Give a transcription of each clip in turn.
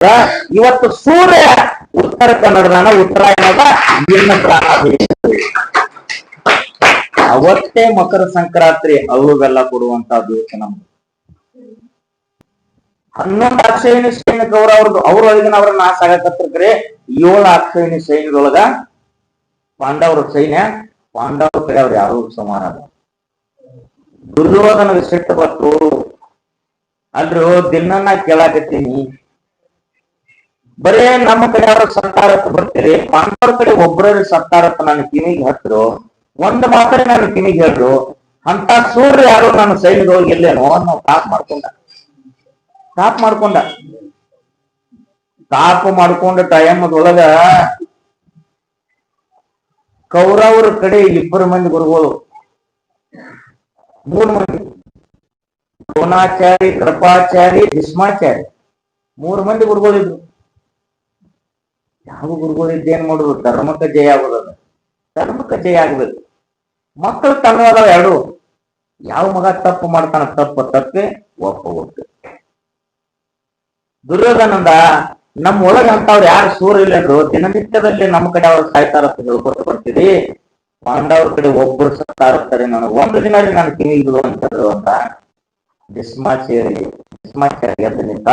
ಇವತ್ತು ಸೂರ್ಯ ಉತ್ತರ ಕನ್ನಡದಾನ ಉತ್ತರಾಯಣದ. ಅವತ್ತೇ ಮಕರ ಸಂಕ್ರಾಂತಿ ಅವು ಕೊಡುವಂತ ದಿವಸ ನಮ್ದು. ಹನ್ನೊಂದು ಅಕ್ಷಯಣಿ ಸೈನಿಕ ಅವ್ರ ಅವ್ರದ್ದು ಅವ್ರೊಳಗಿನ ಅವ್ರ ನಾಶ ಆಗಕತ್ತಿರ್ಕ್ರೆ ಏಳು ಅಕ್ಷಯಣಿ ಸೈನ್ಯದೊಳಗ ಪಾಂಡವರ ಸೈನ್ಯ, ಪಾಂಡವ್ರ ಕಡೆ ಅವ್ರು ಯಾರು ಸಮಾನ ದುರ್ಯೋಧನ ಸಿಟ್ಟು ಬತ್ತು ಅಲ್ರಿ ದಿನ ಕೇಳಾಕತ್ತೀನಿ. ಬರೇ ನಮ್ಮ ಕಡೆ ಅವ್ರ ಸತ್ತಾರತ್ ಬರ್ತೀರಿ, ಪಾಂಡವ್ರ ಕಡೆ ಒಬ್ಬರ ಸತ್ತಾರತ್ ನನ್ನ ಕಿವಿಗೆ ಹತ್ರು, ಒಂದ್ ಮಾತ್ರ ನನ್ನ ಕಿವಿಗೆ ಹೇಳ್ರು ಅಂತ ಸೂರ್ಯ ಯಾರು ನನ್ನ ಸೈನ್ಯದೊಳಗೆ ಎಲ್ಲೇನೋ ನಾವು ಕಾಪ್ ಮಾಡ್ಕೊಂಡ. ತಾಪ್ ಮಾಡ್ಕೊಂಡ. ತಾಪ ಮಾಡ್ಕೊಂಡ ಟೈಮದೊಳಗ ಕೌರವ್ರ ಕಡೆ ಇಬ್ಬರು ಮಂದಿ ಗುರುಗಳು ಮೂರು ಮಂದಿ. ದ್ರೋಣಾಚಾರಿ, ಕೃಪಾಚಾರಿ, ಭೀಷ್ಮಾಚಾರಿ. ಮೂರು ಮಂದಿ ಗುರುಗಳಿದ್ರು ಯಾವ ಗುರುಗಳು ಏನ್ ಮಾಡುದು? ಧರ್ಮಕ್ಕೆ ಜಯ ಆಗುದದ ಧರ್ಮಕ್ಕೆ ಜಯ ಆಗ್ಬೇಕು. ಮಕ್ಕಳು ತನ್ನವಾದವ ಎರಡು. ಯಾವ ಮಗ ತಪ್ಪು ಮಾಡ್ತಾನ ತಪ್ಪು ತಪ್ಪೆ ಒಪ್ಪ ಒಪ್ಪೆ ದುರ್ಯೋಧನಂದ ನಮ್ಮ ಒಳಗೆ ಅಂತವ್ರು ಯಾರು ಸೂರ ಇಲ್ಲಂದ್ರು ದಿನನಿತ್ಯದಲ್ಲಿ ನಮ್ಮ ಕಡೆ ಅವ್ರು ಸಾಯ್ತಾರ ಅಂತ ಹೇಳ್ಕೊತ ಬರ್ತೀರಿ. ಪಾಂಡವ್ರ ಕಡೆ ಒಬ್ಬರು ಇರ್ತಾರೆ ನನಗೆ. ಒಂದು ದಿನ ನಾನು ಕಿವಿ ಬಿಡು ಅಂತಂದ್ರು ಅಂತ ಭೀಷ್ಮಾಚಾರಿ ಎದ್ದು ನಿಂತ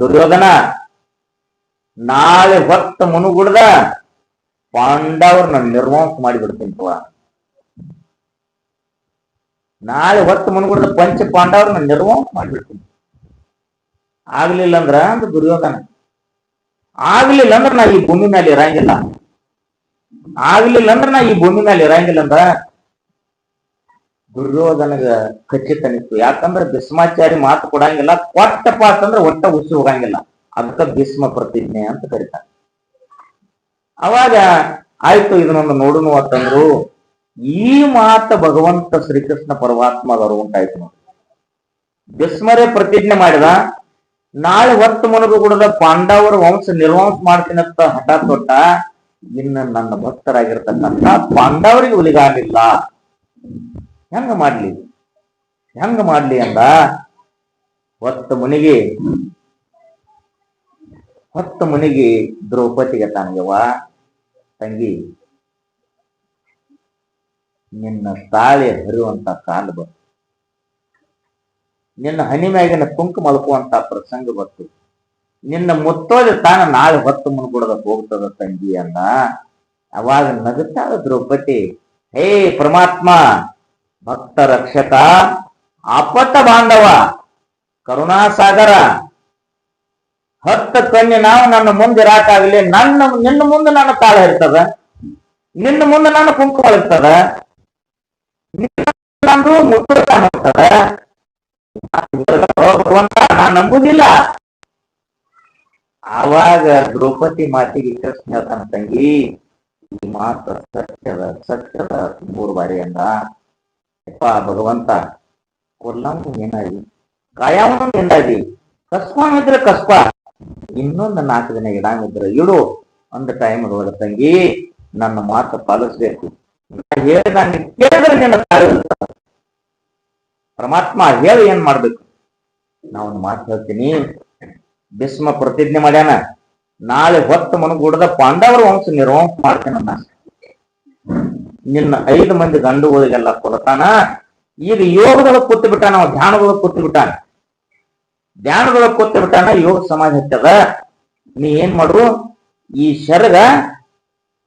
ದುರ್ಯೋಧನ ನಾಳೆ ಹೊತ್ತ ಮುನುಗುಡ್ದ ಪಾಂಡವ್ರನ್ನ ನಿರ್ವಂಸ ಮಾಡಿಬಿಡ್ತೀನಿ ತವ ನಾಳೆ ಹೊತ್ತು ಮುನುಗುಡ್ದ ಪಂಚ ಪಾಂಡವ್ರನ್ನ ನಿರ್ವಂಸ ಮಾಡಿಬಿಡ್ತೀನಿ. ಆಗ್ಲಿಲ್ಲ ಅಂದ್ರ ಅಂದ ದುರ್ಯೋಧನ. ಆಗ್ಲಿಲ್ಲ ಅಂದ್ರ ನಾ ಈ ಭೂಮಿ ಮೇಲೆ ಇರಂಗಿಲ್ಲ. ಆಗ್ಲಿಲ್ಲ ಅಂದ್ರ ನಾ ಈ ಭೂಮಿ ಮೇಲೆ ಇರಂಗಿಲ್ಲ ಅಂದ್ರ ದುರ್ಯೋಧನಗ ಖಚಿತ ಅನಿಸ್ತು ಯಾಕಂದ್ರ ಭೀಸ್ಮಾಚಾರಿ ಮಾತು ಕೊಡಂಗಿಲ್ಲ ಕೊಟ್ಟಪ್ಪ ಅಂತಂದ್ರ ಒಟ್ಟ ಉಸಿ ಹೋಗಂಗಿಲ್ಲ. ಅದಕ್ಕ ಭೀಷ್ಮ ಪ್ರತಿಜ್ಞೆ ಅಂತ ಕರೀತಾರೆ. ಅವಾಗ ಆಯ್ತು ಇದನ್ನೊಂದು ನೋಡುನು ಅಂತಂದ್ರು, ಈ ಮಾತ ಭಗವಂತ ಶ್ರೀಕೃಷ್ಣ ಪರಮಾತ್ಮ ಅವರು ಉಂಟಾಯ್ತು ನೋಡಿ. ಭೀಷ್ಮರೇ ಪ್ರತಿಜ್ಞೆ ಮಾಡಿದ, ನಾಳೆ ಹೊತ್ತು ಮನಗು ಕೂಡ ಪಾಂಡವರ ವಂಶ ನಿರ್ವಾಂಸ ಮಾಡ್ತೀನಂತ ಹಠ ತೊಟ್ಟ, ಇನ್ನ ನನ್ನ ಭಕ್ತರಾಗಿರ್ತಕ್ಕಂಥ ಪಾಂಡವರಿಗೆ ಉಲಿಗಾಗಲಿಲ್ಲ ಹೆಂಗ ಮಾಡ್ಲಿ? ಹೆಂಗ ಮಾಡ್ಲಿ ಅಂದ? ಹೊತ್ತು ಮುನಿಗೆ ಹೊತ್ತು ಮನೆಗೆ ದ್ರೌಪದಿಗೆ ತಾನಗವ ತಂಗಿ, ನಿನ್ನ ತಾಳೆ ಹರಿಯುವಂತ ಕಾಲ ಬಂತು. ನಿನ್ನ ಹನಿ ಮ್ಯಾಗಿನ ಕುಂಕು ಮಲಕುವಂತ ಪ್ರಸಂಗ ಬಂತು. ನಿನ್ನ ಮುತ್ತೋದೆ ತಾನ ನಾಳೆ ಹೊತ್ತು ಮುನ್ಗುಡದ ಹೋಗ್ತದ ತಂಗಿ ಅಂದ. ಅವಾಗ ನಗುತ್ತಾಳ ದ್ರೌಪದಿ, ಹೇ ಪರಮಾತ್ಮ, ಭಕ್ತ ರಕ್ಷಕ, ಆಪತ್ತ ಬಾಂಧವ, ಕರುಣಾಸಾಗರ ಹತ್ತ ಕಣ್ಣಿ ನಾವು ನನ್ನ ಮುಂದೆ ಇರಾಕಾಗ್ಲಿ ನನ್ನ ನಿನ್ನ ಮುಂದೆ ನನ್ನ ತಾಳ ಇರ್ತದ ನಿನ್ನ ಮುಂದೆ ನನ್ನ ಕುಂಕುಮ ಇರ್ತದ ನಂದು ಕಾಣಿಸ್ತದ ಭಗವಂತ ನಾ ನಂಬುದಿಲ್ಲ ಆವಾಗ ದ್ರೌಪದಿ ಮಾತಿಗೆ ಕೃಷ್ಣ ತಂಗಿ ಈ ಮಾತು ಸತ್ಯದ ಸತ್ಯದ ಮೂರು ಬಾರಿ ಅಂದ ಯಪ್ಪ ಭಗವಂತ ಕೊಲ್ಲಂಗು ಏನಾಗಿ ಗಾಯವನ್ನು ಕಸ್ಪಾನ್ ಇದ್ರೆ ಕಸ್ಪ ಇನ್ನೊಂದು ನಾಲ್ಕು ದಿನ ಇಡಂಗಿದ್ರೆ ಇಡು, ಒಂದ ಟೈಮ್ ಒಳಗ ತಂಗಿ, ನನ್ನ ಮಾತು ಪಾಲಿಸ್ಬೇಕು. ಕೇಳಿದ್ರೆ ಪರಮಾತ್ಮ ಹೇಳಿ ಏನ್ ಮಾಡ್ಬೇಕು? ನಾ ಒಂದು ಮಾತು ಹೇಳ್ತೀನಿ. ಭೀಷ್ಮ ಪ್ರತಿಜ್ಞೆ ಮಾಡ್ಯಾನ. ನಾಳೆ ಹೊತ್ತು ಮನಗೂಡದ ಪಾಂಡವರ ವಂಶ ನಿರ್ವಂಶ ಮಾಡ್ತೇನೆ ನಾನು ನಿನ್ನ ಐದು ಮಂದಿ ಗಂಡುಗಳಿಗೆಲ್ಲ ಕೊಲತಾನ. ಈಗ ಯೋಗದೊಳಗೆ ಕೂತು ಅವ ಧ್ಯಾನದೊಳಗೆ ಕೂತು ಬಿಟ್ಟಾನ ಧ್ಯಾನದೊಳಗೆ ಕೂತು ಬಿಟ್ಟಾನ ಯೋಗ ಸಮಾಧಿ ಹತ್ತದ. ನೀ ಏನ್ ಮಾಡು, ಈ ಶರಗ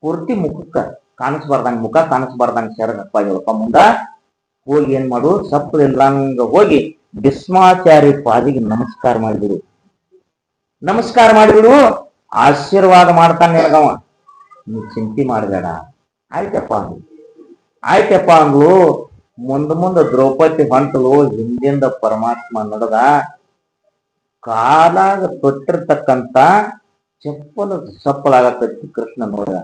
ಪೂರ್ತಿ ಮುಖಕ್ಕ ಕಾಣಿಸ್ಬಾರ್ದಂಗ, ಮುಖ ಕಾಣಿಸ್ಬಾರ್ದಂಗ ಶರಗ ಅಪ್ಪ ಮುಂದ ಹೋಗಿ ಏನ್ ಮಾಡು ಸಪ್ಪದಿಲ್ಲಂಗ ಹೋಗಿ ಬಿಸ್ಮಾಚಾರಿ ಪಾದಿಗೆ ನಮಸ್ಕಾರ ಮಾಡಿಬಿಡು. ನಮಸ್ಕಾರ ಮಾಡಿಬಿಡು, ಆಶೀರ್ವಾದ ಮಾಡ್ತಾನೆ ನಿನಗವ. ನೀ ಚಿಂತೆ ಮಾಡಬೇಡ. ಆಯ್ತಪ್ಪ ಅಂದ್ಲು. ಆಯ್ತಪ್ಪ ಅಂದ್ಲು. ಮುಂದ ಮುಂದ ದ್ರೌಪದಿ ಹೊಂಟಲು, ಹಿಂದಿಂದ ಪರಮಾತ್ಮ ನಡೆದ. ಕಾಲಾಗ ತೊಟ್ಟಿರ್ತಕ್ಕಂತ ಚಪ್ಪಲ ಸಪ್ಪಲಾಗತ್ತೈತಿ ಕೃಷ್ಣ ನೋಡಿದ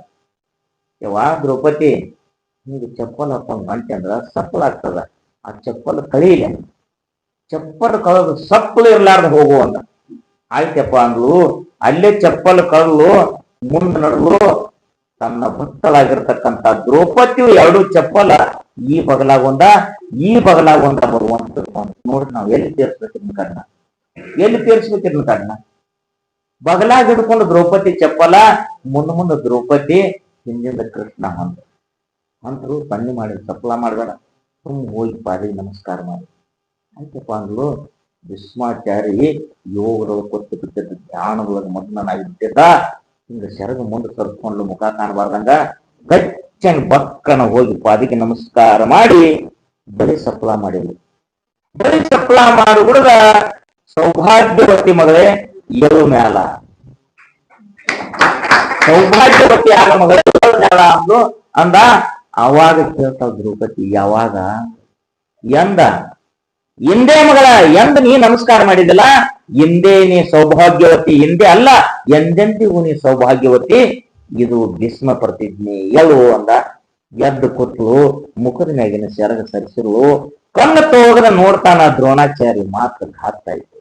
ಯವಾ ದ್ರೌಪದಿ ಹಿಂಗೆ ಚಪ್ಪಲ್ ಹಾಕೊಂಡ್ ಹೊಂಟೆ ಅಂದ್ರ ಸಪ್ಪಲಾಗ್ತದ ಆ ಚಪ್ಪಲ್ ಕಳೀಲೆ ಚಪ್ಪಲ್ ಕಳೆದು ಸಪ್ಪಳು ಇರ್ಲಾರ್ದ ಹೋಗುವಂತ ಆಯ್ತಪ್ಪ ಅಂದ್ಲು, ಅಲ್ಲೇ ಚಪ್ಪಲ್ ಕಳಲು ಮುಂದೆ ನಡಲು ತನ್ನ ಭಕ್ತಳಾಗಿರ್ತಕ್ಕಂಥ ದ್ರೌಪದಿಯು ಎರಡು ಚಪ್ಪಲ ಈ ಬಗಲಾಗೊಂದ ಈ ಬಗಲಾಗೊಂದ ಬರುವಂತ ನೋಡಿ ನಾವು ಎಲ್ಲಿ ಇದನ್ನ ಕಣ್ಣ ಎಲ್ಲಿ ತೀರ್ಸ್ಬೇಕು ಇದನ್ನ ಕಣ್ಣ ಬಗಲಾಗ ಹಿಡ್ಕೊಂಡು ದ್ರೌಪದಿ ಚಪ್ಪಲ ಮುಂದ ಮುಂದ ದ್ರೌಪದಿ, ಹಿಂದಿಂದ ಕೃಷ್ಣ ಅಂತ ಅಂತರು ಮಾಡಿ ಚಪ್ಪಲ ಮಾಡಬೇಡ. ಸುಮ್ಮ ಹೋಗಿ ಪಾದಿಗೆ ನಮಸ್ಕಾರ ಮಾಡಿ. ಆಯ್ತಪ್ಪ ಅಂದ್ಲು ಭೀಷ್ಮಾಚಾರಿ ಯೋಗದೊಳಗೆ ಕೊಟ್ಟು ಬಿಟ್ಟಿದ್ದ ಧ್ಯಾನದೊಳಗೆ ಮಗ್ನನಾಗಿ ಬಿಟ್ಟಿದ್ದ ಹಿಂಗ ಸೆರಗ ಮುಂದೆ ಕರ್ಕೊಂಡು ಮುಖ ಕಾಣಬಾರ್ದಂಗ ಗಚ್ಚನ್ ಬಕ್ಕನ ಹೋಗಿ ಪಾದಿಗೆ ನಮಸ್ಕಾರ ಮಾಡಿ, ಬರೀ ಸಪ್ಲ ಮಾಡಿದ್ಲು. ಬರೀ ಸಪ್ಲ ಮಾಡಿ ಹುಡುಗ ಸೌಭಾಗ್ಯವತಿ ಮಗಳೇ ಏಳು ಮ್ಯಾಲ. ಸೌಭಾಗ್ಯವತಿ ಆಗ ಮಗಳೇ ಏಳು ಅಂದ್ಲು ಅಂದ ಅವಾಗ ಕೇಳ್ತಾವ ದ್ರೌಪದಿ, ಯಾವಾಗ? ಎಂದ. ಎಂದೇ ಮಗಳ, ಎಂದ ನೀ ನಮಸ್ಕಾರ ಮಾಡಿದಿಲ್ಲ ಎಂದೇ ನೀ ಸೌಭಾಗ್ಯವತಿ ಎಂದೇ ಅಲ್ಲ, ಎಂದೆಂದಿಗೂ ನೀ ಸೌಭಾಗ್ಯವತಿ? ಇದು ಭೀಷ್ಮ ಪ್ರತಿಜ್ಞೆ, ಎಳು ಅಂದ. ಎದ್ದು ಕೂತ್ಲು, ಮುಖದ ಮ್ಯಾಗಿನ ಸೆರಗ ಸರಿಸಿರು ಕಣ್ಣು ತೋಗದ ನೋಡ್ತಾನ ದ್ರೋಣಾಚಾರಿ ಮಾತು ಘಾತ ಆಯ್ತು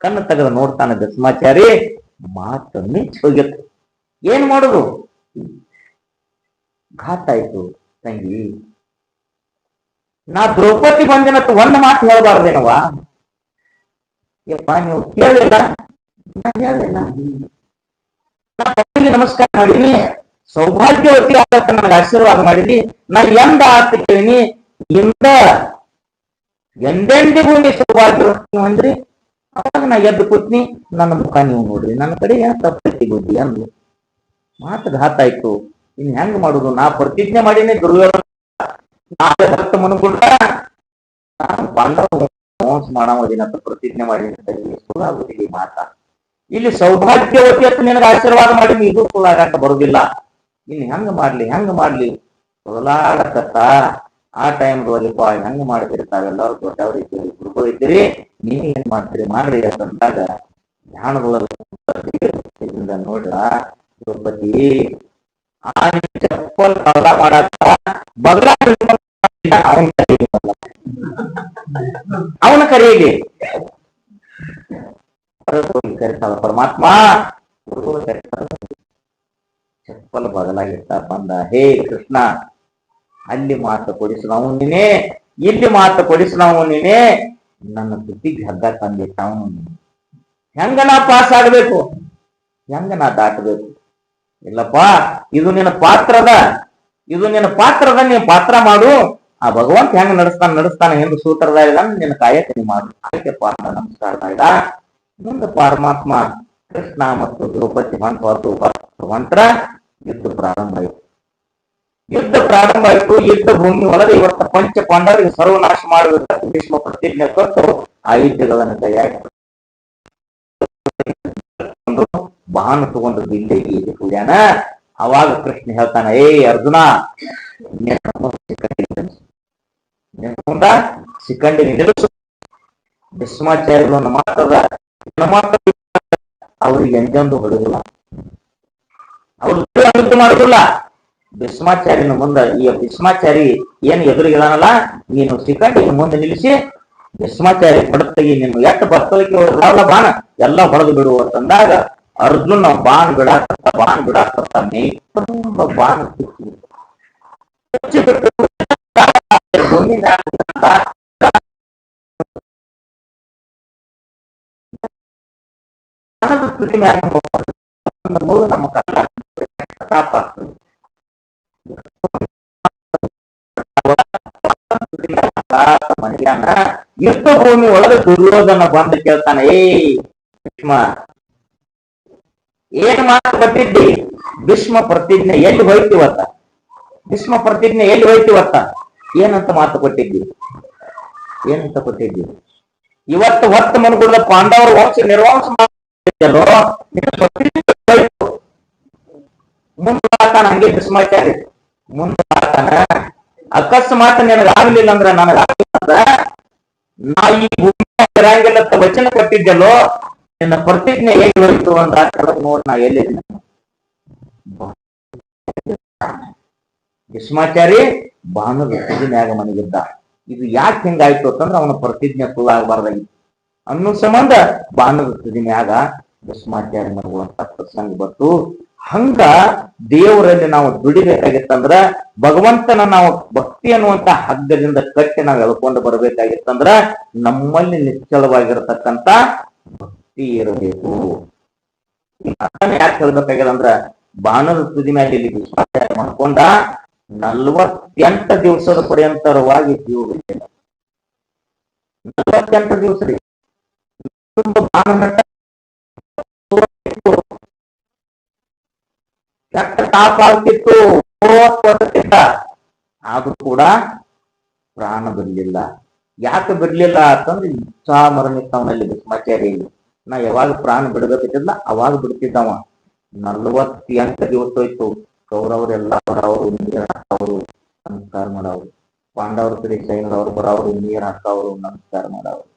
ಕಣ್ಣು ತೆಗೆದ ನೋಡ್ತಾನ ಭಸ್ಮಾಚಾರಿ ಮಾತು ಮಿಂಚ್ ಹೋಗಿತ್ತು. ಏನ್ ಮಾಡುದು? ಘಾತ ಆಯ್ತು ತಂಗಿ. ನಾ ದ್ರೌಪದಿ ಬಂದಿನತ್ ಒಂದ್ ಮಾತು ಹೇಳ್ಬಾರ್ದೇನವ ಯಪ್ಪ, ನೀವು ಕೇಳಿಲ್ಲ? ನಾ ಹೇಳಿಲ್ಲ. ನಮಸ್ಕಾರ ಮಾಡೀನಿ. ಸೌಭಾಗ್ಯವತಿ ಆಗತ್ತ ನನಗೆ ಆಶೀರ್ವಾದ ಮಾಡಿದಿ ನಾ ಎಂದ ಆತ ಕೇಳಿನಿ. ಇಂದ ಎಂದೆಂದಿಗೂ ನೀ ಸೌಭಾಗ್ಯವತಿ ಅಂದ್ರಿ, ಅವಾಗ ನಾ ಎದ್ದು ಕೂತ್ನಿ, ನನ್ನ ಮುಖ ನೀವು ನೋಡ್ರಿ. ನನ್ನ ಕಡೆ ಏನ್ ತಪ್ಪೈತಿ ಬುದ್ಧಿ ಅಂದ್ಲು. ಮಾತು ಘಾತ ಆಯ್ತು. ಇನ್ ಹೆಂಗ್ ಮಾಡುದು? ನಾ ಪ್ರತಿಜ್ಞೆ ಮಾಡೀನಿ ದುರ್ಯೋಧನ ನಾಳೆ ನಾನು ಮೋಸ ಮಾಡಾಮದಿನ ಅಂತ ಪ್ರತಿಜ್ಞೆ ಮಾಡೀನಿ ಸುಳ್ಳು ಆಗುದಿಲ್ಲ ಈ ಮಾತ. ಇಲ್ಲಿ ಸೌಭಾಗ್ಯವತಿ ಅಂತ ನಿನಗೆ ಆಶೀರ್ವಾದ ಮಾಡಿ ಇದು ಸುಳ್ಳಾಗಕ್ಕ ಬರುದಿಲ್ಲ. ಇನ್ ಹೆಂಗ ಮಾಡ್ಲಿ ಹೆಂಗ ಮಾಡ್ಲಿ? ಸುಳ್ಳಾಡಕತ್ತ ಆ ಟೈಮ್ ಟೈಮ್ದೊಳಗಪ್ಪ ಹೆಂಗ್ ಮಾಡ್ತೀರಿ ತಾವೆಲ್ಲರೂ ದೊಡ್ಡವ್ರ ಇದ್ದೀರಿ ಗುರುಗಳು, ಇದ್ದೀರಿ? ನೀವ್ ಏನ್ ಮಾಡ್ತೀರಿ? ಮಾಡ್ರಿ ಅಂತಂದಾಗ ಧ್ಯಾನದೊಳಗ ನೋಡ್ರ, ದ್ರೌಪದಿ ಆ ಚಪ್ಪಲ್ ಕಳ್ಳ ಮಾಡಾಕ ಬದಲ ಅವನ ಅವನ ಕರೆಯಲಿ ಕರೀತಾವ ಪರಮಾತ್ಮ, ಗುರುಗಳು ಕರಿತಾಳ ಚಪ್ಪಲ್ ಬದಲಾಗಿರ್ತಾ ಬಂದ ಹೇ ಕೃಷ್ಣ ಅಲ್ಲಿ ಮಾತು ಕೊಡಿಸಿದವನು ನೀನೇ ಇಲ್ಲಿ ಮಾತು ಕೊಡಿಸಿದವನು ನೀನೇ ನನ್ನ ಬುದ್ಧಿಗೆ ಹಗ್ಗ ತಂದೆ ಅವನು ನೀನು ಹೆಂಗ ನಾ ಪಾಸ್ ಆಗ್ಬೇಕು? ಹೆಂಗ ನಾ ದಾಟಬೇಕು? ಇಲ್ಲಪ್ಪ, ಇದು ನಿನ್ನ ಪಾತ್ರದ, ಇದು ನಿನ್ನ ಪಾತ್ರದ, ನೀನ್ ಪಾತ್ರ ಮಾಡು. ಆ ಭಗವಂತ ಹೆಂಗ ನಡೆಸ್ತಾನ ನಡೆಸ್ತಾನ ಎಂದು ಸೂತ್ರದ ನಿನ್ನ ಕಾಯಕ ನೀ ಮಾಡು. ಅದಕ್ಕೆ ಪಾತ್ರ ನಮಸ್ಕಾರ ಮುಂದೆ ಪರಮಾತ್ಮ ಕೃಷ್ಣ ಮತ್ತು ದ್ರೌಪದಿ ಮಂತ್ರ ಭಗವಂತರ ಯುದ್ಧ ಪ್ರಾರಂಭ ಆಯಿತು. ಯುದ್ಧ ಪ್ರಾರಂಭ ಆಯಿತು. ಯುದ್ಧ ಭೂಮಿ ಒಳಗೆ ಇವತ್ತು ಪಂಚ ಪಾಂಡವರಿಗೆ ಸರ್ವನಾಶ ಮಾಡುವುದಕ್ಕೆ ಭೀಷ್ಮ ಪ್ರತಿಜ್ಞೆ ಕೊಟ್ಟು ಆ ಯುದ್ಧಗಳನ್ನು ತಯಾರಿ ಬಾಣ ತಗೊಂಡು ಬಿಂದೆ ಕೂಡ್ಯಾನ ಅವಾಗ ಕೃಷ್ಣ ಹೇಳ್ತಾನ, ಏ ಅರ್ಜುನ ಸಿಕ್ಕಂಡಿ ನಿಲ್ಲಿಸು ಭೀಷ್ಮಾಚಾರ್ಯಗಳು ಮಾತ್ರ ಅವ್ರಿಗೆ ಎಂದೆಂದು ಹೊಡೆದಿಲ್ಲ ಅವ್ರು ಮಾಡುದಿಲ್ಲ ಭೀಷ್ಮಾಚಾರ್ಯನ ಮುಂದ ಈ ಭೀಷ್ಮಾಚಾರಿ ಏನ್ ಎದುರಿಗಿದಾನಲ್ಲ ನೀನು ಸಿಕ್ಕಂಡಿ ಮುಂದೆ ನಿಲ್ಲಿಸಿ ಭೀಷ್ಮಾಚಾರ್ಯ ಹೊಡೆತಗಿ ನೀನು ಎಷ್ಟು ಬರ್ತಲಿಕ್ಕೆ ಹೊಡೆದಾವಲ್ಲ ಬಾಣ ಎಲ್ಲ ಹೊಡೆದು ಬಿಡು ಅಂತಂದಾಗ ಅರ್ಜುನ ಬಾಣ ಬಿಡಾಕತ್ತ ಬಾಣ ಬಿಡಾಕತ್ತ ಮೇ ತುಂಬ ಬಾಣ ಕಿತ್ತು. ಕಿತ್ತು ಯುದ್ಧ ಭೂಮಿ ಒಳಗೆ ದುರ್ಯೋಧನ ಬಂದು ಕೇಳ್ತಾನೆ ಏ ಭೀಷ್ಮ. ಏನ್ ಮಾತು ಕೊಟ್ಟಿದ್ದಿ? ಭೀಷ್ಮ ಪ್ರತಿಜ್ಞೆ ಎಲ್ಲಿ ಹೋಯ್ತಿವತ್ತ? ಭೀಷ್ಮ ಪ್ರತಿಜ್ಞೆ ಎಲ್ಲಿ ಹೋಯ್ತಿವತ್ತ? ಏನಂತ ಮಾತು ಕೊಟ್ಟಿದ್ದಿ? ಏನಂತ ಕೊಟ್ಟಿದ್ದಿ? ಇವತ್ತು ಹೊತ್ತು ಮನುಗುಳದ ಪಾಂಡವರ ವಂಶ ನಿರ್ವಂಶ ಮಾಡಿದ್ಯಲ್ಲೋ, ನಿನ್ನ ಪ್ರತಿಜ್ಞೆ ಹೋಯ್ತು. ಮುಂದೆ ಬರ್ತಾನ ಹಂಗೆ ಭೀಷ್ಮಾಚಾರಿ ಮುಂದೆ ಅಕಸ್ಮಾತ್ ನಿನಗಾಗ್ಲಿಲ್ಲ ಅಂದ್ರ ನನಗಾಗ್ಲಿಲ್ಲ ಅಂದ್ರ ನಾ ಈ ಭೂಮಿ ವಚನ ಕೊಟ್ಟಿದ್ದಲ್ಲೋ, ನಿನ್ನ ಪ್ರತಿಜ್ಞೆ ಹೇಗೆ ಹೋಯ್ತು ಅಂತ ನೋಡಿ, ನಾ ಎಲ್ಲಿದ್ದೀನಿ? ಭೀಷ್ಮಾಚಾರಿ ಬಾಣದ ಪ್ರತಿಜ್ಞೆಯಾಗ ಮನೆಗಿದ್ದ ಇದು ಯಾಕೆ ಹಿಂಗಾಯ್ತು ಅಂತಂದ್ರೆ ಅವನ ಪ್ರತಿಜ್ಞೆ ಸುಳ್ಳಾಗಬಾರ್ದಾಗಿತ್ತು ಅನ್ನೋ ಸಂಬಂಧ ಬಾಣದ ತುದಿನ್ಯಾಗ ಭೀಷ್ಮಾಚಾರ್ಯ ಮನಗುವಂತ ಪ್ರಸಂಗ ಬಂತು. ಹಂಗ ದೇವರಲ್ಲಿ ನಾವು ದುಡಿಬೇಕಾಗಿತ್ತಂದ್ರ ಭಗವಂತನ ನಾವು ಭಕ್ತಿ ಅನ್ನುವಂತ ಹಗ್ಗದಿಂದ ಕಟ್ಟಿ ನಾವು ಎಳ್ಕೊಂಡು ಬರ್ಬೇಕಾಗಿತ್ತಂದ್ರ ನಮ್ಮಲ್ಲಿ ನಿಶ್ಚಲವಾಗಿರತಕ್ಕಂತ ಭಕ್ತಿ ಇರಬೇಕು. ಯಾಕೆ ಹೇಳ್ಬೇಕಾಗ್ಯದ ಅಂದ್ರ ಬಾಣದ ತುದಿ ಮೇಲೆ ಇಲ್ಲಿ ವಿಶ್ವಾಸ ಮಾಡ್ಕೊಂಡ ನಲ್ವತ್ತೆಂಟು ದಿವಸದ ಪರ್ಯಂತರವಾಗಿ ಜೀವ ನಲ್ವತ್ತೆಂಟು ದಿವಸ ರೀ ಬಾಣ ಕೆಟ್ಟ ತಾಪ ಆಗ್ತಿತ್ತು ವರ್ಷದಿಂದ ಆದ್ರೂ ಕೂಡ ಪ್ರಾಣ ಬರ್ಲಿಲ್ಲ. ಯಾಕೆ ಬರ್ಲಿಲ್ಲ ಅಂತಂದ್ರೆ ಇಚ್ಛಾ ಮರಣಿತ್ತವನಲ್ಲಿ ಭೀಷ್ಮಾಚಾರ್ಯಲ್ಲಿ ನಾ ಯಾವಾಗ ಪ್ರಾಣ ಬಿಡಬೇಕಿದ್ದ ಅವಾಗ ಬಿಡ್ತಿದ್ದವ. ನಲ್ವತ್ತೆಂಟು ದಿವಸ ಹೋಯ್ತು. ಕೌರವರೆಲ್ಲ ಬರವರು ನೀರ್ ಹಾಕವರು ನಮಸ್ಕಾರ ಮಾಡವ್ರು ಪಾಂಡವ್ರ ಕಡೆ ಸೈನ್ಯದವ್ರು ಬರವರು ನೀರ್ ಹಾಕವ್ರು ನಮಸ್ಕಾರ ಮಾಡವ್ರು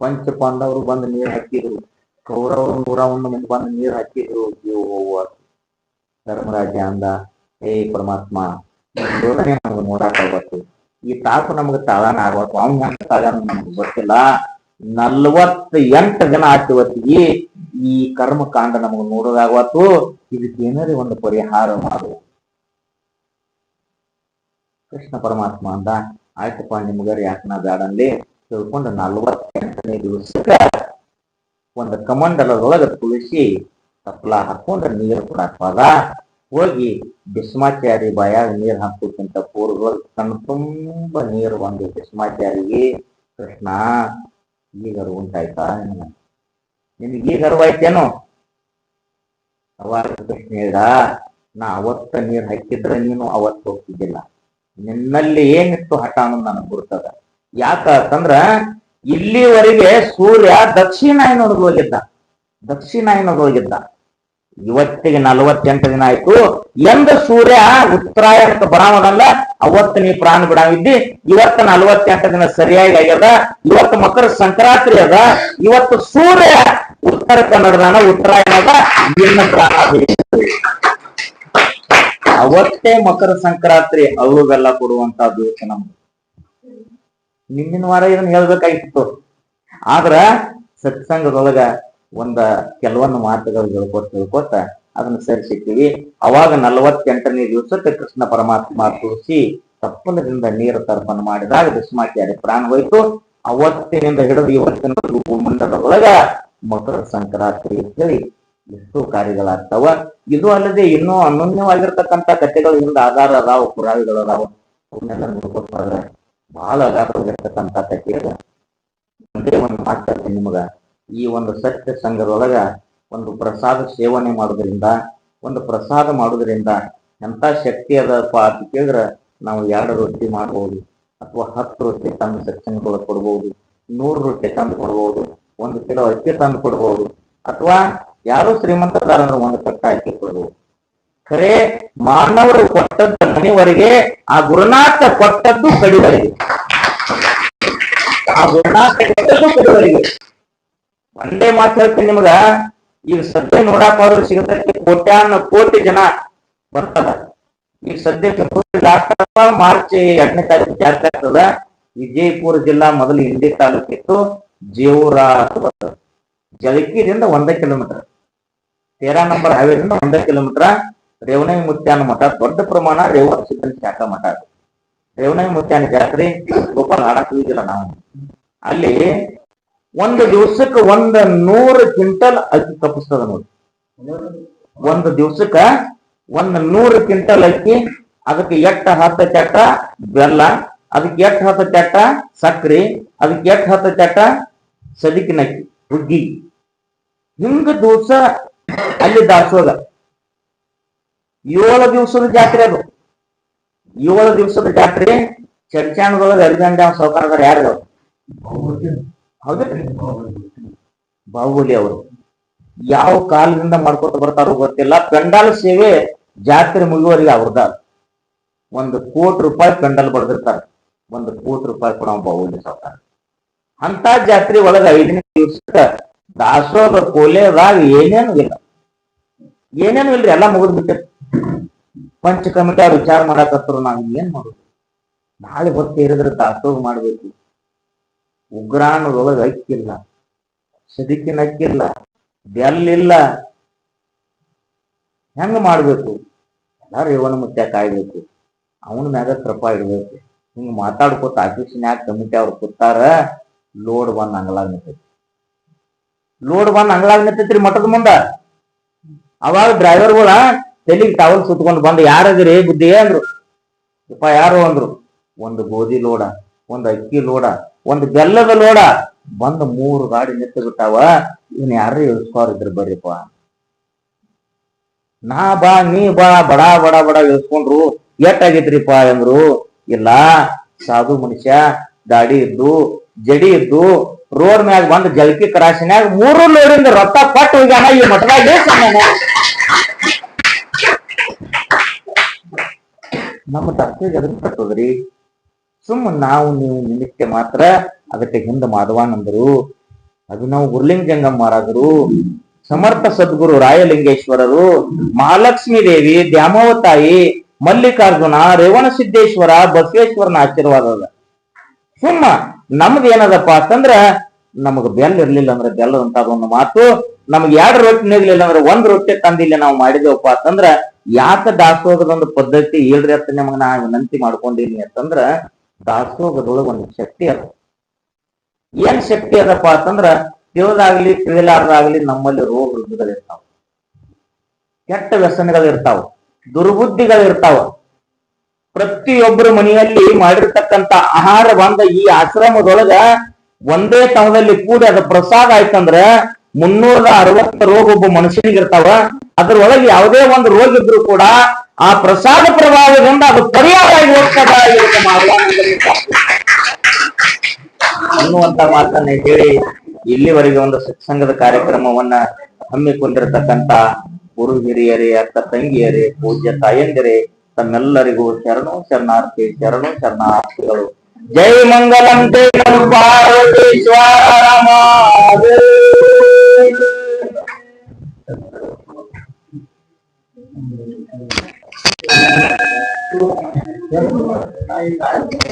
ಪಂಚ ಪಾಂಡವರು ಬಂದು ನೀರ್ ಹಾಕಿದ್ರು. ಕೌರವರು ನೂರ ಒಂದು ಬಂದು ನೀರು ಹಾಕಿದ್ರು ಜೀವ ಹೋಗುವ ಧರ್ಮರಾಜ ಅಂದ, ಏ, ಪರಮಾತ್ಮ ನಮ್ಗೆ ನೋಡಾಕ ಬರ್ತು ಈ ತಾಪು ನಮ್ಗೆ ತಾಳಾನ ಆಗ್ಬೇಕು ಅವ್ನ ತಾಳಾನ ನಮ್ಗೆ ಗೊತ್ತಿಲ್ಲ. ನಲ್ವತ್ತ ಎಂಟು ಜನ ಆಚವತ್ತಿಗೆ ಈ ಕರ್ಮ ಕಾಂಡ ನಮಗೆ ನೋಡೋದಾಗವತ್ತು ಇದಕ್ಕೆ ಏನಾರೇ ಒಂದು ಪರಿಹಾರ ಮಾಡು. ಕೃಷ್ಣ ಪರಮಾತ್ಮ ಅಂದ, ಆಯ್ತಪ್ಪ ನಿಮ್ಗಾರ ಯಾಕನ ಬ್ಯಾಡಲ್ಲಿ ತಿಳ್ಕೊಂಡು ನಲ್ವತ್ತೆಂಟನೇ ದಿವಸಕ್ಕ ಒಂದು ಕಮಂಡಲದೊಳಗೆ ತುಳಸಿ ತಪ್ಪಲ ಹಾಕೊಂಡ್ರೆ ನೀರು ಕೂಡ ಪದ. ಹೋಗಿ ಭೀಸ್ಮಾಚಾರಿ ಬಾಯಾಗ ನೀರು ಹಾಕೋಕ್ಕಿಂತ ಪೂರ್ವ ಕಣ್ಣು ತುಂಬ ನೀರು ಬಂದು ಭೀಸ್ಮಾಚಾರಿಗೆ ಕೃಷ್ಣ ಈಗ ಉಂಟಾಯ್ತಾ? ನಿನಗೆ? ಈಗ ಅರ್ವಾಯ್ತೇನು ಅವಾಗ ಕೃಷ್ಣ ಹೇಳ ನಾ ಅವತ್ತ ನೀರು ಹಾಕಿದ್ರೆ ನೀನು ಅವತ್ತು ಹೋಗ್ತಿದ್ದಿಲ್ಲ. ನಿನ್ನಲ್ಲಿ ಏನಿತ್ತು ಹಠ ಅನ್ನೋದು ನನಗೆ ಗುರ್ತದ. ಯಾಕಂದ್ರ ಇಲ್ಲಿವರೆಗೆ ಸೂರ್ಯ ದಕ್ಷಿಣಾಯನೊಳಗೆ ಹೋಗಿದ್ದ. ದಕ್ಷಿಣಾಯನೊಳಗೆ ಹೋಗಿದ್ದ. ಇವತ್ತಿಗೆ ನಲವತ್ತೆಂಟು ದಿನ ಆಯ್ತು. ಎಂದ ಸೂರ್ಯ ಉತ್ತರಾಯಣಕ್ಕೆ ಬರಾಮದಲ್ಲ ಅವತ್ತು ನೀ ಪ್ರಾಣ ಬಿಡಾವಿದ್ದಿ. ಇವತ್ತು ನಲವತ್ತೆಂಟು ದಿನ ಸರಿಯಾಗಿ ಆಗ್ಯದ. ಇವತ್ತು ಮಕರ ಸಂಕ್ರಾಂತಿ ಅದ. ಇವತ್ತು ಸೂರ್ಯ ಉತ್ತರ ಕನ್ನಡದಾನ, ಉತ್ತರಾಯಣದ ನಿನ್ನ ಪ್ರಾಣ. ಅವತ್ತೇ ಮಕರ ಸಂಕ್ರಾಂತಿ ಅವು ಬೆಲ್ಲ ಕೊಡುವಂತ ದಿವಸ ನಮ್ದು ನಿನ್ನಿನ ವಾರ ಇದನ್ನ ಹೇಳ್ಬೇಕಾಗಿತ್ತು. ಆದ್ರ ಸತ್ಸಂಗದೊಳಗ ಒಂದ ಕೆಲವೊಂದು ಮಾತುಗಳು ಹೇಳ್ಕೊತ ತಿಳ್ಕೊತ ಅದನ್ನ ಸರಿಸಿಟ್ಟಿವಿ. ಅವಾಗ ನಲವತ್ತೆಂಟನೇ ದಿವಸಕ್ಕೆ ಕೃಷ್ಣ ಪರಮಾತ್ಮ ತೋರಿಸಿ ತಪ್ಪಲದಿಂದ ನೀರು ತರ್ಪಣ ಮಾಡಿದಾಗ ಭೀಷ್ಮಾಚಾರ್ಯ ಪ್ರಾಣ ಹೋಯ್ತು. ಅವತ್ತಿನಿಂದ ಹಿಡಿದು ಇವತ್ತಿನ ಭೂಮಂಡಲದೊಳಗ ಮಕರ ಸಂಕ್ರಾಂತಿ ಅಂತೇಳಿ ಎಷ್ಟು ಕಾರ್ಯಗಳಾಗ್ತಾವ. ಇದು ಅಲ್ಲದೆ ಇನ್ನೂ ಅನನ್ಯವಾಗಿರ್ತಕ್ಕಂಥ ಕಥೆಗಳು ಹಿಂದ ಆಧಾರ ಅದಾವ, ಪುರಾವಿಗಳು ಅದಾವ. ಅವನ್ನೆಲ್ಲ ನೋಡ್ಕೊತ ಹೋದ್ರೆ ಬಹಳ ಅಗಾಧವಾಗಿರ್ತಕ್ಕಂಥ ಕಥೆ ಅದ ಒಂದೇ ಒಂದು ಮಾತಾಡ್ತೀನಿ ನಿಮಗ, ಈ ಒಂದು ಸತ್ಯ ಸಂಘದೊಳಗ ಒಂದು ಪ್ರಸಾದ ಸೇವನೆ ಮಾಡೋದ್ರಿಂದ, ಒಂದು ಪ್ರಸಾದ ಮಾಡೋದ್ರಿಂದ ಎಂತ ಶಕ್ತಿ ಅದಪ್ಪ ಅಂತ ಕೇಳಿದ್ರೆ ನಾವು ಎರಡು ರೊಟ್ಟಿ ಮಾಡ್ಬೋದು, ಅಥವಾ ಹತ್ತು ರೊಟ್ಟಿ ತಂದು ಸತ್ಸಂಗದೊಳಗೆ ಕೊಡ್ಬೋದು, ನೂರು ರೊಟ್ಟಿ ತಂದು ಕೊಡ್ಬೋದು, ಒಂದು ಕಿಲೋ ಅಕ್ಕಿ ತಂದು ಕೊಡ್ಬೋದು, ಅಥವಾ ಯಾರೋ ಶ್ರೀಮಂತದಾರ ಒಂದು ಕಟ್ಟ ಅಕ್ಕಿ ಕೊಡ್ಬೋದು. ಖರೆ ಮಾನವರು ಕೊಟ್ಟದ್ದು ಮನೆಯವರೆಗೆ ಆ ಗುರುನಾಥ ಕೊಟ್ಟದ್ದು ಕಡಿವರೆಗೆ ಆ ಗುರುನಾಥ ಕೊಟ್ಟದ್ದು ಕಡಿವರೆಗೆ ಒಂದೇ ಮಾತು ಹೇಳ್ತೀನಿ ನಿಮಗ ಈಗ ಸದ್ಯ ನೋಡಾಕ ಸಿಗದಕ್ಕೆ ಸಿಗತೈತಿ ಕೋಟ್ಯಾನ ಕೋಟಿ ಜನ ಬರ್ತದ ಈಗ ಸದ್ಯಕ್ಕೆ ಲಾಸ್ಟ್ ಮಾರ್ಚ್ ಎರಡನೇ ತಾರೀಕು ಜಾಸ್ತಿ ಆಗ್ತದ. ವಿಜಯಪುರ ಜಿಲ್ಲಾ ಮೊದಲು ಹಿಂದಿ ತಾಲೂಕಿತ್ತು, ಜೇವೂರ ಅಂತ ಬರ್ತದೆ ಜಲಕಿರಿಂದ ಒಂದೇ ಕಿಲೋಮೀಟರ್ ತೇರಾ ನಂಬರ್ ಹೈವೇದಿಂದ ಒಂದ ಕಿಲೋಮೀಟರ್ ರೇವಣಿ ಮುತ್ಯಾನ ಮಠ ದೊಡ್ಡ ಪ್ರಮಾಣ ರೇವ ಸಿದ್ಧನ ಶಾಖಾ ಮಠ. ರೇವಣಿ ಮುತ್ಯಾನ ಜಾತ್ರೆ ಗೋಪಾಲ್ ಆಡಕ್ ಹೋಗಿಲ್ಲ ನಾವು. ಅಲ್ಲಿ ಒಂದು ದಿವಸಕ್ಕೆ ಒಂದ ನೂರು ಕ್ವಿಂಟಲ್ ಅಕ್ಕಿ ತಪ್ಪಿಸ್ತದ ನೋಡಿ. ಒಂದು ದಿವಸಕ್ಕ ಒಂದ್ ನೂರು ಕ್ವಿಂಟಲ್ ಅಕ್ಕಿ, ಅದಕ್ಕೆ ಎಟ್ಟ ಹತ್ತ ಚಟ್ಟ ಬೆಲ್ಲ, ಅದಕ್ಕೆ ಎಟ್ಟ ಹತ್ತ ಚಟ್ಟ ಸಕ್ರಿ ಅದಕ್ಕೆ ಎಟ್ಟ ಹತ್ತ ಚಟ್ಟ ಸದಿಕಿನ ಅಕ್ಕಿ ಹುಗ್ಗಿ ಹಿಂಗ ದಿವಸ ಅಲ್ಲಿ ದಾಸೋಗ ಏಳು ದಿವಸದ ಜಾತ್ರೆ ಅದು. ಏಳು ದಿವಸದ ಜಾತ್ರೆ ಚರ್ಚಾಣದೊಳಗೆ ಅರಿಗಂಡ ಸೌಕರ್ಯದವ್ರು ಯಾರು ಹೌದ್ರಿ ಬಾಹುಬಲಿ. ಅವರು. ಯಾವ ಕಾಲದಿಂದ ಮಾಡ್ಕೊತ ಬರ್ತಾರೋ ಗೊತ್ತಿಲ್ಲ. ಪೆಂಡಾಲ್ ಸೇವೆ ಜಾತ್ರೆ ಮುಗಿಯುವವರೆಗೆ ಅವ್ರದ ಒಂದು ಕೋಟಿ ರೂಪಾಯಿ ಪೆಂಡಲ್ ಬಡ್ದಿರ್ತಾರೆ. ಒಂದು ಕೋಟಿ ರೂಪಾಯಿ ಕೊಡ ಬಾಹುಬಲಿ ಸೌಕಾರ ಅಂತ ಜಾತ್ರೆ ಒಳಗೆ ಐದನೇ ದಿವಸಕ್ಕ ದಾಸೋಹ ಕೋಲೆದಾಗ ಏನೇನು ಇಲ್ಲ. ಏನೇನು ಇಲ್ರಿ ಎಲ್ಲ ಮುಗಿದ್ ಬಿಟ್ಟಿರ್ ಪಂಚ ಕಮಿಟಿ ಅವ್ರು ವಿಚಾರ ಮಾಡಕತ್ತರು ನಾವ್ ಏನ್ ಮಾಡುದು? ನಾಳೆ ಹೊತ್ತು ಇರಿದ್ರೆ ದಾಸೋಗ ಮಾಡ್ಬೇಕು. ಉಗ್ರಾಣದೊಳಗೆ ಅಕ್ಕಿಲ್ಲ ಸದಿಕಿನ ಅಕ್ಕಿಲ್ಲ ಬೆಲ್ಲಿಲ್ಲ. ಹೆಂಗ ಮಾಡ್ಬೇಕು? ಎಲ್ಲಾರು ಇವನ ಮುತ್ಯ ಕಾಯ್ಬೇಕು. ಅವನ ಮ್ಯಾಗ ಕೃಪ ಇಡ್ಬೇಕು. ಹಿಂಗ ಮಾತಾಡ್ಕೋತ ಆಫೀಸಿನ್ಯಾಗ ಕಮಿಟಿ ಅವ್ರು ಕೂತಾರ, ಲೋಡ್ ಬಂದ್ ಅಂಗಲಾಗ ಲೋಡ್ ಬಂದ್ ಅಂಗಳಾಗ ನಿಂತೈತ್ರಿ ಮಠದ ಮುಂದ? ಅವಾಗ ಡ್ರೈವರ್ಗಳ ತಲೆಗೆ ಟವಲ್ ಸುತ್ಕೊಂಡು ಬಂದು ಯಾರದಿರಿ ಬುದ್ಧಿ ಅಂದ್ರು. ಉಪ ಯಾರು ಅಂದ್ರು. ಒಂದು ಗೋಧಿ ಲೋಡ, ಒಂದು ಅಕ್ಕಿ ಲೋಡ, ಒಂದು ಬೆಲ್ಲದ ಲೋಡ. ಬಂದು ಮೂರು ಗಾಡಿ ನಿಂತು ಬಿಟ್ಟಾವ. ಇವ್ನ ಯಾರು ಇಳಿಸ್ಕೋರಿದ್ರು ಬರ್ರಿಪ್ಪ? ನಾ ಬಾ, ನೀ ಬಾ, ಬಡ ಬಡ ಬಡ ಇಳಿಸ್ಕೊಂಡ್ರು. ಎಟ್ಟಾಗಿದ್ರಿಪ್ಪ ಅಂದ್ರು. ಇಲ್ಲ, ಸಾಧು ಮನುಷ್ಯ, ದಾಡಿ ಇದ್ದು, ಜಡಿ ಇದ್ದು, ರೋಡ್ ಮ್ಯಾಗ ಬಂದು ಜಲ್ಕಿ ಕ್ರಾಸಿನ್ಯಾಗ ಮೂರು ಲೋಡಿಂದ ರೊಕ್ಕ ಕೊಟ್ಟು ಈಗ ಈ ಮಠದಾಗ. ನಮ್ಮ ತರ್ಕಿಗೆ ಅದನ್ನ ಕಟ್ಟೋದ್ರಿ ಸುಮ್ಮ ನಾವು ನೀವು ನಿಮಿತ್ತೆ ಮಾತ್ರ ಅದಕ್ಕೆ ಹಿಂದೆ ಮಾಧವಾನಂದರು ಅದು ನಾವು ಜಂಗಮ್ ಮಹಾರಾಜರು, ಸಮರ್ಥ ಸದ್ಗುರು ರಾಯಲಿಂಗೇಶ್ವರರು, ಮಹಾಲಕ್ಷ್ಮೀ ದೇವಿ ದ್ಯಾಮವತಾಯಿ ಮಲ್ಲಿಕಾರ್ಜುನ, ರೇವಣ ಸಿದ್ದೇಶ್ವರ, ಬಸವೇಶ್ವರನ ಆಶೀರ್ವಾದ ಸುಮ್ಮ ನಮ್ದು ಏನದಪ್ಪ ಅಂತಂದ್ರ, ನಮಗ್ ಬೆಲ್ಲ ಇರ್ಲಿಲ್ಲ ಅಂದ್ರೆ ಬೆಲ್ಲದಂತ ಒಂದು ಮಾತು, ನಮ್ಗೆ ಎರಡು ರೊಟ್ಟಿ ನೀರ್ಲಿಲ್ಲ ಅಂದ್ರೆ ಒಂದ್ ರೊಟ್ಟಿ ತಂದಿಲ್ಲ ನಾವು ಮಾಡಿದೇವಪ್ಪ ಅಂತಂದ್ರ ಯಾಕ ದಾಸೋಗದೊಂದು ಪದ್ಧತಿ ಹೇಳ್ರಿ ಅಂತ ನಿಮಗ ನಾ ವಿನಂತಿ ಮಾಡ್ಕೊಂಡಿನಿ ಅಂತಂದ್ರ ದಾಸೋಗದೊಳಗ ಒಂದು ಶಕ್ತಿ ಅದ. ಏನ್ ಶಕ್ತಿ ಅದಪ್ಪ ಅಂತಂದ್ರ ತಿಳಿದಾಗ್ಲಿ ತಿಳಿಲಾರ್ದಾಗ್ಲಿ ನಮ್ಮಲ್ಲಿ ರೋಗ ರುದ್ಧಗಳಿರ್ತಾವ ಕೆಟ್ಟ ವ್ಯಸನಗಳು ಇರ್ತಾವ. ದುರ್ಬುದ್ಧಿಗಳು ಇರ್ತಾವ. ಪ್ರತಿಯೊಬ್ಬರ ಮನೆಯಲ್ಲಿ ಮಾಡಿರ್ತಕ್ಕಂತ ಆಹಾರ ಬಂದ ಈ ಆಶ್ರಮದೊಳಗ ಒಂದೇ ತವದಲ್ಲಿ ಕೂಡಿ ಅದ ಪ್ರಸಾದ ಆಯ್ತಂದ್ರ ಮುನ್ನೂರ ಅರವತ್ತು ರೋಗ ಒಬ್ಬ ಮನುಷ್ಯನಿಗೆ ಇರ್ತಾವ ಅದ್ರೊಳಗೆ ಯಾವುದೇ ಒಂದು ರೋಗ ಇದ್ರು ಕೂಡ ಆ ಪ್ರಸಾದ ಪ್ರಭಾವದಿಂದ ಅದು ಪರಿಹಾರ ಆಗಿ ಹೋಗ್ತದ ಅನ್ನುವಂತ ಮಾತನ್ನ ಹೇಳಿ ಇಲ್ಲಿವರೆಗೆ ಒಂದು ಸತ್ಸಂಗದ ಕಾರ್ಯಕ್ರಮವನ್ನ ಹಮ್ಮಿಕೊಂಡಿರತಕ್ಕಂತ ಗುರು ಹಿರಿಯರೇ ಅಕ್ಕ ತಂಗಿಯರೇ, ಪೂಜ್ಯ ತಾಯಂದಿರೇ, ತಮ್ಮೆಲ್ಲರಿಗೂ ಶರಣು ಶರಣಾರ್ಥಿ, ಶರಣು ಶರಣಾರ್ಥಿಗಳು. ಜೈ ಮಂಗಲಂತೆ ಜೈ Thank you.